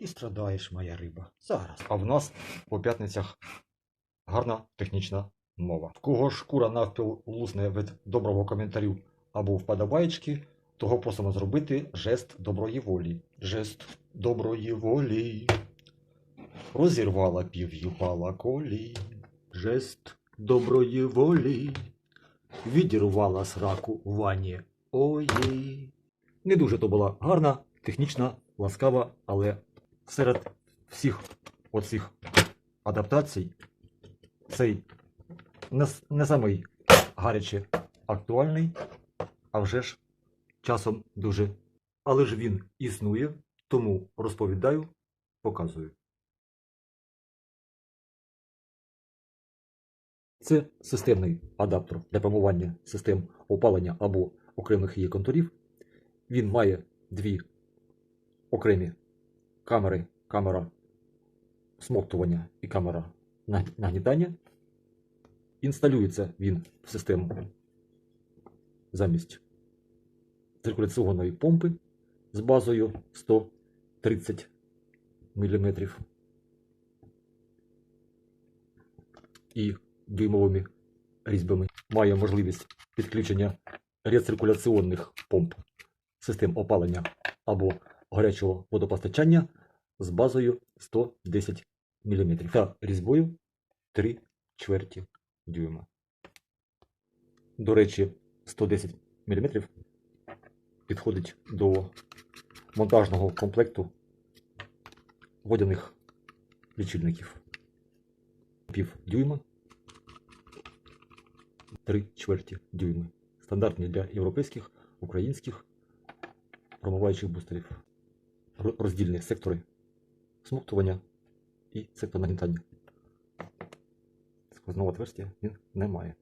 Ти страдаєш, моя риба. Зараз. А в нас по п'ятницях гарна технічна мова. В кого шкура навпіл лусне від доброго коментарю або вподобаєчки, того просимо зробити жест доброї волі. Жест доброї волі. Розірвала пів'ю колі. Жест доброї волі. Відірвала сраку в ванні. Ої. Не дуже то була гарна, технічна, ласкава, але серед всіх оцих адаптацій цей не, не самий гаряче актуальний, а вже ж часом дуже. Але ж він існує, тому розповідаю, показую. Це системний адаптер для промивання систем опалення або окремих її контурів. Він має дві окремі камери, камера смоктування і камера нагнітання. Інсталюється він в систему замість циркуляційної помпи з базою 130 мм і дюймовими різьбами. Має можливість підключення рециркуляційних помп систем опалення або гарячого водопостачання з базою 110 мм та різьбою 3 чверті дюйма. До речі, 110 мм підходить до монтажного комплекту водяних лічильників. Пів дюйма, 3 чверті дюйми. Стандартні для європейських, українських промиваючих бустерів. Роздільні сектори смоктування і сектор нагнітання. Сквозного отверстя він не має.